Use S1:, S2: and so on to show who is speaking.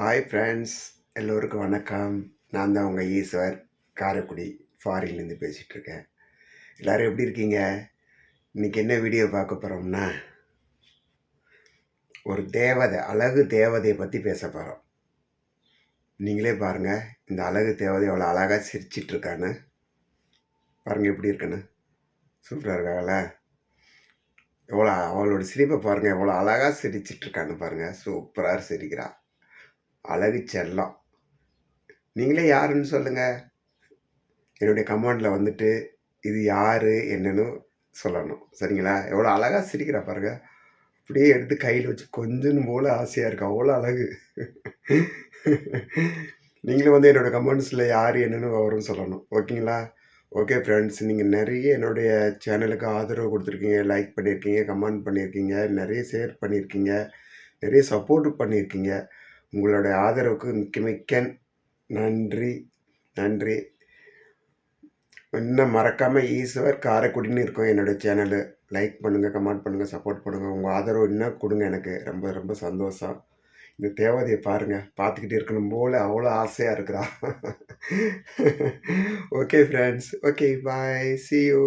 S1: Hi friends எல்லோருக்கும் வணக்கம். நான் தான் உங்கள் ஈஸ்வர் காரைக்குடி ஃபாரின்லேருந்து பேசிகிட்ருக்கேன் எல்லோரும் எப்படி இருக்கீங்க? இன்றைக்கி என்ன வீடியோ பார்க்க போகிறோம்னா ஒரு தேவதை அழகு தேவதையை பற்றி பேச போகிறோம் நீங்களே பாருங்கள் இந்த அழகு தேவதை எவ்வளோ அழகாக சிரிச்சிட்ருக்கான்னு. பாருங்கள் எப்படி இருக்குன்னு. சூப்பராக இருக்காங்கள எவ்வளோ அவளோட சிரிப்பை பாருங்கள் எவ்வளோ அழகாக சிரிச்சிட்ருக்கான்னு பாருங்கள் சூப்பராக சிரிக்கிறா. அழகு செல்லம். நீங்களே யாருன்னு சொல்லுங்கள் என்னுடைய கமெண்டில் வந்துட்டு இது யார் என்னன்னு சொல்லணும். சரிங்களா? எவ்வளோ அழகாக சிரிக்கிறா பாருங்க. அப்படியே எடுத்து கையில் வச்சு கொஞ்சம் போல் ஆசையாக இருக்கு. அவ்வளோ அழகு. நீங்களும் வந்து என்னோடய கமெண்ட்ஸில் யார் என்னென்னு வரும்னு சொல்லணும். ஓகேங்களா? ஓகே ஃப்ரெண்ட்ஸ் நீங்கள் நிறைய என்னுடைய சேனலுக்கு ஆதரவு கொடுத்துருக்கீங்க. லைக் பண்ணியிருக்கீங்க கமெண்ட் பண்ணியிருக்கீங்க நிறைய ஷேர் பண்ணியிருக்கீங்க நிறைய சப்போர்ட் பண்ணியிருக்கீங்க. உங்களுடைய ஆதரவுக்கு மிக்க மிக்க நன்றி நன்றி. இன்னும் மறக்காமல் ஈஸ்வர் காரைக்குடின்னு இருக்கும் என்னோடய சேனலு லைக் பண்ணுங்கள் கமெண்ட் பண்ணுங்கள் சப்போர்ட் பண்ணுங்கள் உங்கள் ஆதரவு இன்னும் கொடுங்க எனக்கு. ரொம்ப ரொம்ப சந்தோஷம். இந்த தேவதையை பாருங்கள் பார்த்துக்கிட்டே இருக்கணும் போல் அவ்வளோ ஆசையாக இருக்கிறா okay friends okay bye see you